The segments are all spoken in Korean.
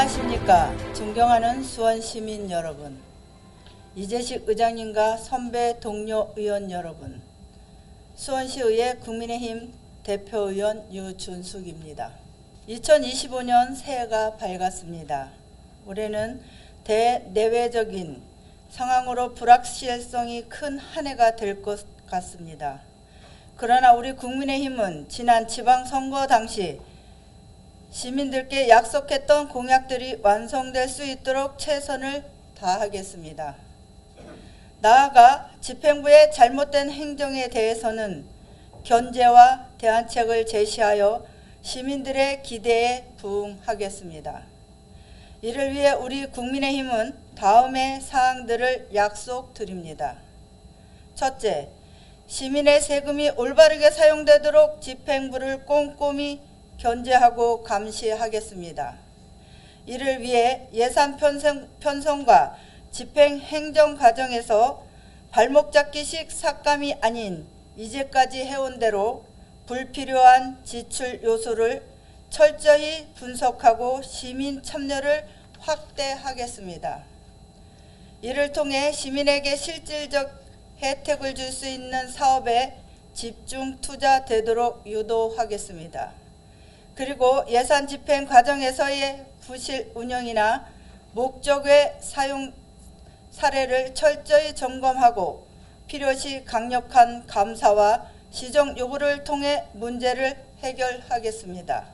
안녕하십니까. 존경하는 수원 시민 여러분. 이재식 의장님과 선배 동료 의원 여러분. 수원시의회 국민의힘 대표의원 유준숙입니다. 2025년 새해가 밝았습니다. 올해는 대내외적인 상황으로 불확실성이 큰 한 해가 될 것 같습니다. 그러나 우리 국민의힘은 지난 지방선거 당시 시민들께 약속했던 공약들이 완성될 수 있도록 최선을 다하겠습니다. 나아가 집행부의 잘못된 행정에 대해서는 견제와 대안책을 제시하여 시민들의 기대에 부응하겠습니다. 이를 위해 우리 국민의힘은 다음의 사항들을 약속드립니다. 첫째, 시민의 세금이 올바르게 사용되도록 집행부를 꼼꼼히 견제하고 감시하겠습니다. 이를 위해 예산 편성, 편성 과 집행 행정 과정에서 발목 잡기식 삭감이 아닌 이제까지 해온 대로 불필요한 지출 요소를 철저히 분석하고 시민 참여를 확대하겠습니다. 이를 통해 시민에게 실질적 혜택을 줄 수 있는 사업에 집중 투자되도록 유도하겠습니다. 그리고 예산 집행 과정에서의 부실 운영이나 목적의 사용 사례를 철저히 점검하고 필요시 강력한 감사와 시정 요구를 통해 문제를 해결하겠습니다.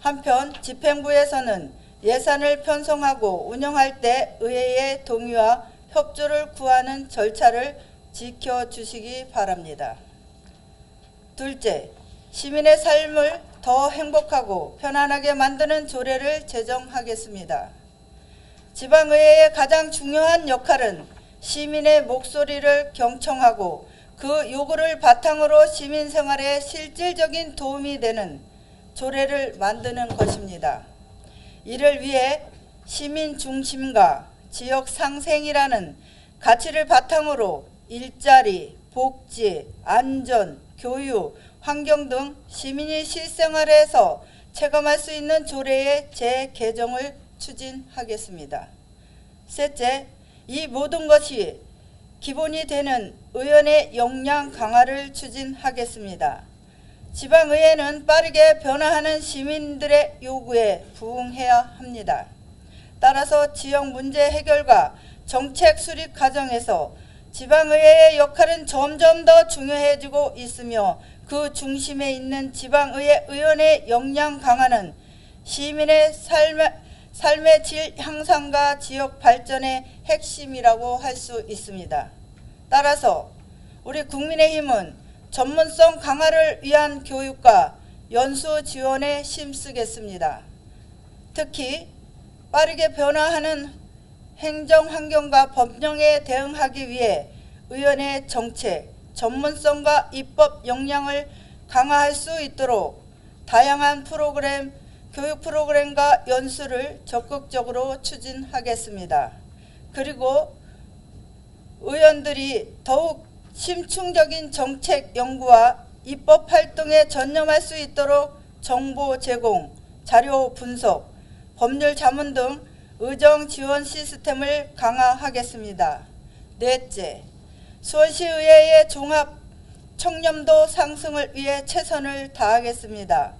한편 집행부에서는 예산을 편성하고 운영할 때 의회의 동의와 협조를 구하는 절차를 지켜주시기 바랍니다. 둘째, 시민의 삶을 더 행복하고 편안하게 만드는 조례를 제정하겠습니다. 지방의회의 가장 중요한 역할은 시민의 목소리를 경청하고 그 요구를 바탕으로 시민 생활에 실질적인 도움이 되는 조례를 만드는 것입니다. 이를 위해 시민 중심과 지역 상생이라는 가치를 바탕으로 일자리, 복지, 안전, 교육, 환경 등 시민이 실생활에서 체감할 수 있는 조례의 재개정을 추진하겠습니다. 셋째, 이 모든 것이 기본이 되는 의원의 역량 강화를 추진하겠습니다. 지방의회는 빠르게 변화하는 시민들의 요구에 부응해야 합니다. 따라서 지역 문제 해결과 정책 수립 과정에서 지방의회의 역할은 점점 더 중요해지고 있으며 그 중심에 있는 지방의회 의원의 역량 강화는 시민의 삶의, 삶의 질 향상과 지역 발전의 핵심이라고 할 수 있습니다. 따라서 우리 국민의힘은 전문성 강화를 위한 교육과 연수 지원에 힘쓰겠습니다. 특히 빠르게 변화하는 행정 환경과 법령에 대응하기 위해 의원의 정책, 전문성과 입법 역량을 강화할 수 있도록 다양한 프로그램, 교육 프로그램과 연수를 적극적으로 추진하겠습니다. 그리고 의원들이 더욱 심층적인 정책 연구와 입법 활동에 전념할 수 있도록 정보 제공, 자료 분석, 법률 자문 등 의정 지원 시스템을 강화하겠습니다. 넷째, 수원시의회의 종합 청렴도 상승을 위해 최선을 다하겠습니다.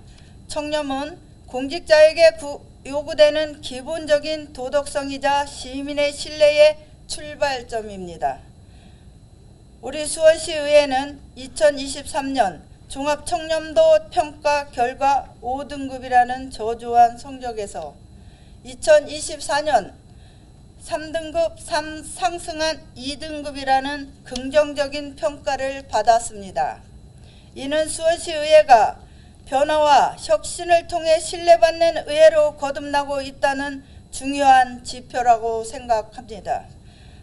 청렴은 공직자에게 구, 요구되는 기본적인 도덕성이자 시민의 신뢰의 출발점입니다. 우리 수원시의회는 2023년 종합청렴도 평가 결과 5등급이라는 저조한 성적에서 2024년 3등급 3 상승한 2등급이라는 긍정적인 평가를 받았습니다. 이는 수원시의회가 변화와 혁신을 통해 신뢰받는 의회로 거듭나고 있다는 중요한 지표라고 생각합니다.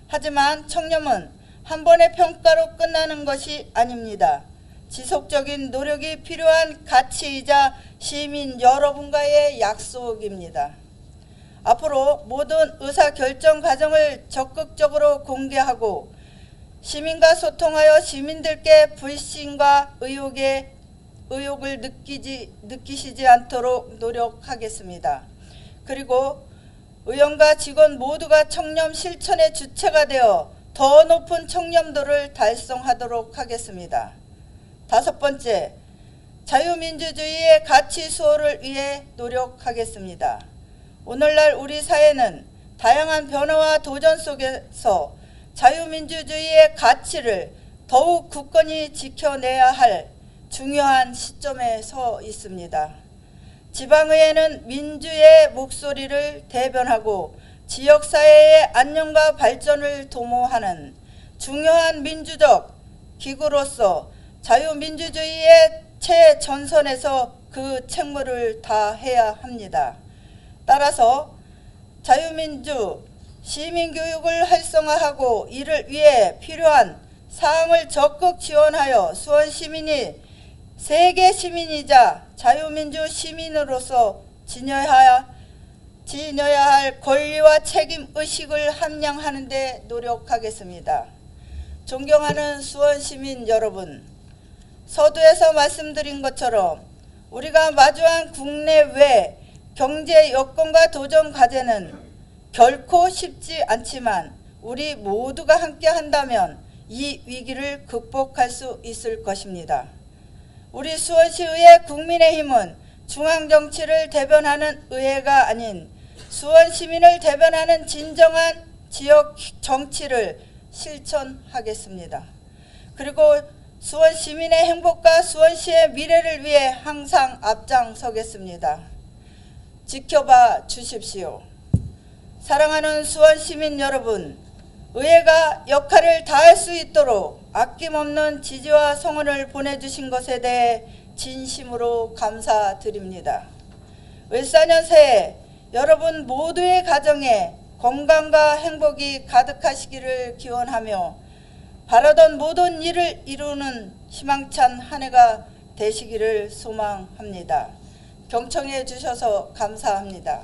하지만 청렴은 한 번의 평가로 끝나는 것이 아닙니다. 지속적인 노력이 필요한 가치이자 시민 여러분과의 약속입니다. 앞으로 모든 의사결정 과정을 적극적으로 공개하고 시민과 소통하여 시민들께 불신과 의혹에 의혹을 느끼지 느끼시지 않도록 노력하겠습니다. 그리고 의원과 직원 모두가 청렴 실천의 주체가 되어 더 높은 청렴도를 달성하도록 하겠습니다. 다섯 번째, 자유민주주의의 가치 수호를 위해 노력하겠습니다. 오늘날 우리 사회는 다양한 변화와 도전 속에서 자유민주주의의 가치를 더욱 굳건히 지켜내야 할 중요한 시점에 서 있습니다. 지방의회는 민주의 목소리를 대변하고 지역사회의 안녕과 발전을 도모하는 중요한 민주적 기구로서 자유민주주의의 최전선에서 그 책무를 다해야 합니다. 따라서 자유민주 시민교육을 활성화하고 이를 위해 필요한 사항을 적극 지원하여 수원 시민이 세계 시민이자 자유민주 시민으로서 지녀야 지녀야 할 권리와 책임 의식을 함양하는 데 노력하겠습니다. 존경하는 수원 시민 여러분, 서두에서 말씀드린 것처럼 우리가 마주한 국내외 경제 여건과 도전 과제는 결코 쉽지 않지만 우리 모두가 함께 한다면 이 위기를 극복할 수 있을 것입니다. 우리 수원시의회 국민의힘은 중앙정치를 대변하는 의회가 아닌 수원 시민을 대변하는 진정한 지역 정치를 실천하겠습니다. 그리고 수원 시민의 행복과 수원시의 미래를 위해 항상 앞장서겠습니다. 지켜봐 주십시오. 사랑하는 수원 시민 여러분, 의회가 역할을 다할 수 있도록 아낌없는 지지와 성원을 보내주신 것에 대해 진심으로 감사드립니다. 을사년 새해 여러분 모두의 가정에 건강과 행복이 가득하시기를 기원하며 바라던 모든 일을 이루는 희망찬 한 해가 되시기를 소망합니다. 경청해 주셔서 감사합니다.